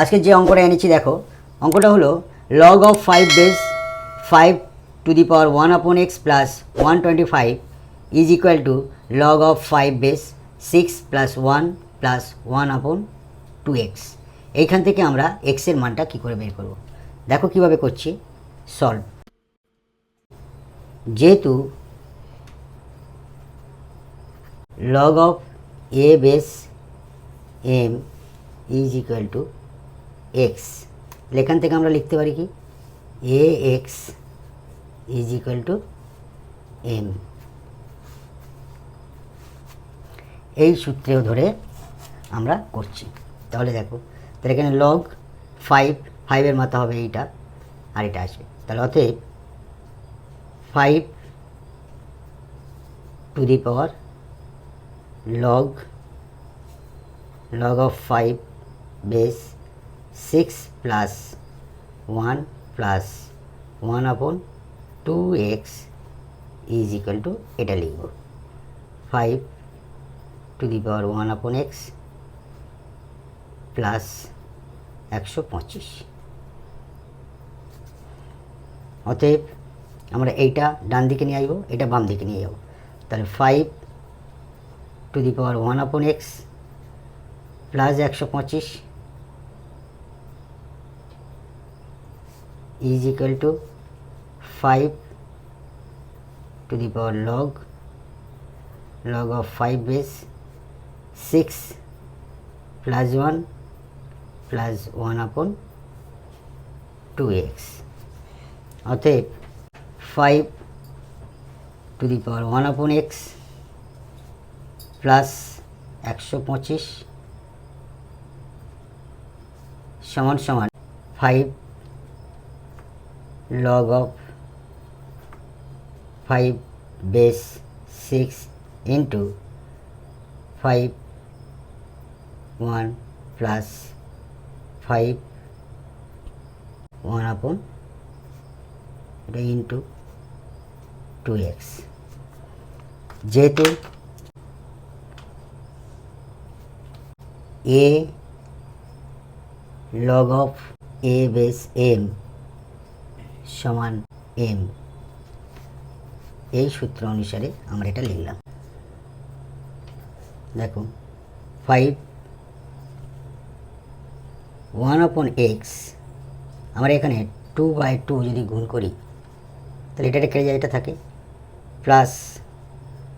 আজকে যে অঙ্কটা এনেছি, দেখো, অঙ্কটা হলো log of five base five to the power one upon x plus one twenty five is equal to log of five base six plus one plus one upon two x এইখান থেকে আমরা এক্সের মানটা কী করে বের করব? দেখো কীভাবে করছি। সলভ যেহেতু log of a base m is equal to x এখান থেকে আমরা লিখতে পারি কি? A x is equal to m এই সূত্রেও ধরে আমরা করছি। তাহলে দেখো, তাহলে এখানে লগ ফাইভ ফাইভের মাথা হবে এইটা, আর এটা আসবে। তাহলে অতএব five to the power log log of 5 base 6 plus 1 plus 1 upon 2x is equal to এটা লিখব 5 to the power 1 upon x plus একশো পঁচিশ। অতএব আমরা এইটা ডান দিকে নিয়ে আসব, এটা বাম দিকে নিয়ে যাব তাহলে five to the power one upon x plus একশো পঁচিশ is equal to five to the power log log of 5 is 6 plus 1 plus 1 upon 2x অতএব 5 to the power 1 upon x plus 125 সমান সমান 5 log of 5 base 6 into 5 1 plus 5 1 upon into 2x যেহেতু a log of a base m সমান m. এই সূত্র অনুসারে আমরা এটা লিখলাম। দেখো ফাইভ ওয়ান আপন এক্স আমরা এখানে টু বাই টু যদি গুণ করি, তাহলে এটা কেটে যায় এটা থাকে প্লাস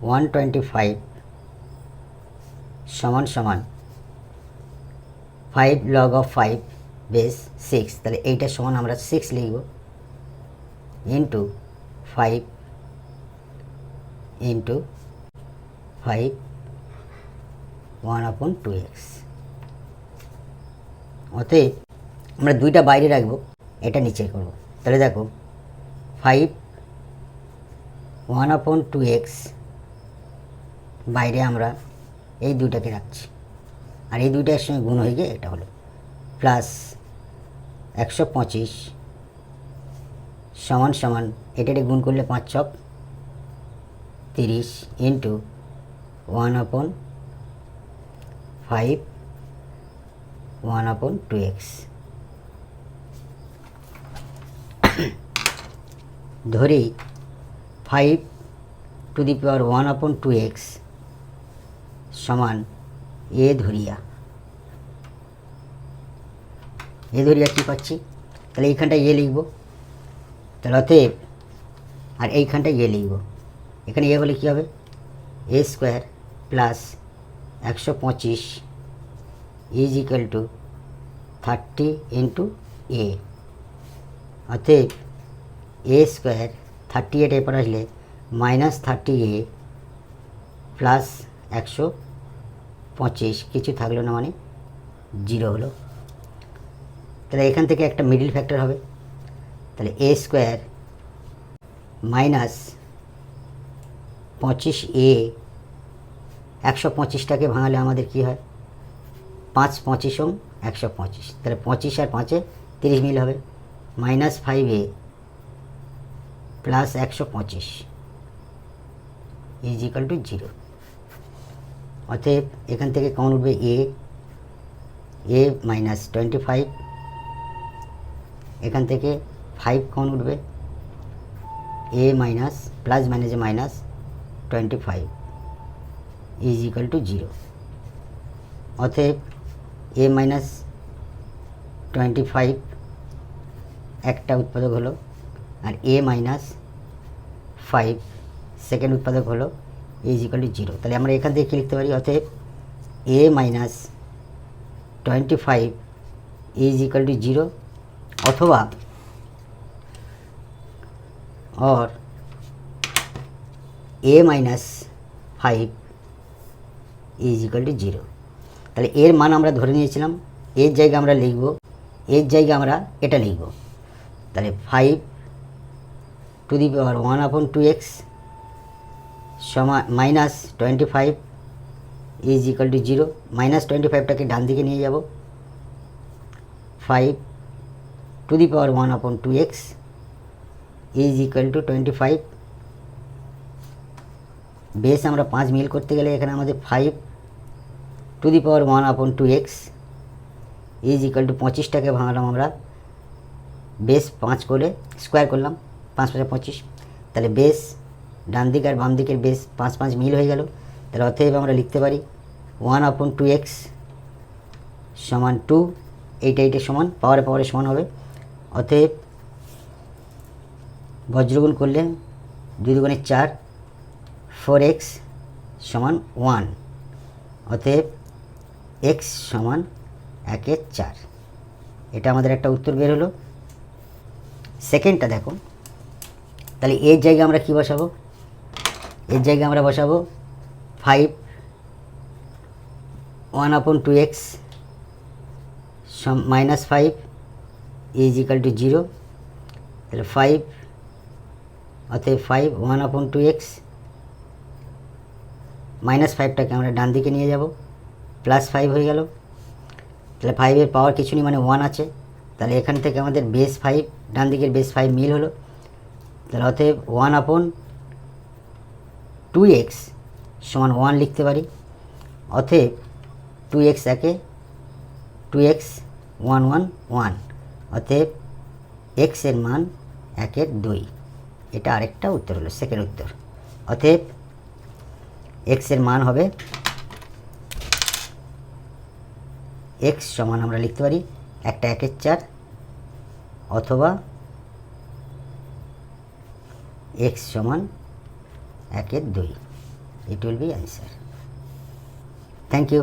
ওয়ান টোয়েন্টি ফাইভ সমান সমান five log of five base six তাহলে এইটার সমান আমরা সিক্স লিখব। Into five into five, one upon two x. অতএব আমরা দুইটা বাইরে রাখব, এটা নিচে করব। তাহলে দেখো, five, one upon two x, বাইরে আমরা এই দুইটাকে রাখছি। আর এই দুইটার সঙ্গে গুণ হয়ে গিয়ে এটা হলো, প্লাস একশো পঁচিশ সমান সমান এটারে গুণ করলে পাঁচ ছক, তিরিশ into one upon five one upon two x ধরি five to the power one upon two x সমান এ ধরিয়া। এ ধরিয়া কী পাচ্ছি? তাহলে এইখানটায় এ লিখব। তাহলে অতএব আর এইখানটায় এ লিখব। এখানে এ হলে কী হবে? এ স্কোয়ার প্লাস একশো পঁচিশ is equal to thirty into a. অতএব এ স্কোয়ার থার্টি এইট এরপর আসলে মাইনাস থার্টি এ প্লাস একশো পঁচিশ। কিছু থাকল না মানে জিরো হলো। তাহলে এখান থেকে একটা মিডিল ফ্যাক্টর হবে। তাহলে এ স্কোয়ার মাইনাস পঁচিশ এ একশো পঁচিশটাকে ভাঙালে আমাদের কি হয়? পাঁচ পঁচিশ ওম একশো পঁচিশ। তাহলে পঁচিশ আর পাঁচে তিরিশ মিল হবে। মাইনাস ফাইভ এ প্লাস একশো পঁচিশ ইজ ইকাল টু জিরো অতএব এখান থেকে কমন উঠবে a a minus twenty five এখান থেকে ফাইভ কমন উঠবে এ মাইনাস প্লাস মাইনাসে minus twenty five is equal to zero অতএব এ মাইনাস টোয়েন্টি ফাইভ একটা উৎপাদক হলো আর এ মাইনাস ফাইভ সেকেন্ড উৎপাদক হলো ইজ ইকাল টু জিরো তাহলে আমরা এখান থেকে কী লিখতে পারি অতএব a minus twenty five is equal to zero অথবা और a minus five is equal to zero তাহলে এর মান আমরা ধরে নিয়েছিলাম, এর জায়গায় আমরা লিখব, এর জায়গায় আমরা এটা লিখব। তাহলে five to the power one upon two x সমান minus twenty five is equal to zero minus twenty ফাইভটাকে ডান দিকে নিয়ে যাব। Five to the power one upon two x is equal to twenty five base আমরা পাঁচ মিল করতে গেলে এখানে আমাদের five to the power one upon two x is equal to পঁচিশটাকে ভাঙলাম আমরা। বেস পাঁচ করে স্কোয়ার করলাম, পাঁচ পাঁচে পঁচিশ। তাহলে বেস ডান দিক আর বাম দিকের বেস পাঁচ পাঁচ মিল হয়ে গেল। তাহলে অতএব আমরা লিখতে পারি ওয়ান আপন টু এক্স সমান টু এইটা এইটা সমান পাওয়ারে পাওয়ারে সমান হবে। অতএব বজ্রগুণ করলে দুই দুগুণে চার ফোর এক্স সমান ওয়ান অতএব এক্স সমান একের চার। এটা আমাদের একটা উত্তর বের হলো। সেকেন্ডটা দেখো। তাহলে এর জায়গায় আমরা কি বসাবো? এর জায়গায় আমরা বসাবো five one upon two x minus five is equal to zero তাহলে ফাইভ অতএব five one upon two x minus ফাইভটাকে আমরা ডান দিকে নিয়ে যাব। প্লাস ফাইভ হয়ে গেল। তাহলে ফাইভের পাওয়ার কিছু নেই মানে ওয়ান আছে। তাহলে এখান থেকে আমাদের বেস ফাইভ ডান দিকের বেস ফাইভ মিল হলো। তাহলে অতএব ওয়ান আপন টু এক্স সমান ওয়ান লিখতে পারি। অতএব টু এক্স একে two x one one one অতএব এক্সের মান একের দুই। এটা আরেকটা উত্তর হলো সেকেন্ড উত্তর। অতএব এক্সের মান হবে এক্স সমান আমরা লিখতে পারি একটা একের চার অথবা এক্স সমান একের দুই। It will be answer thank you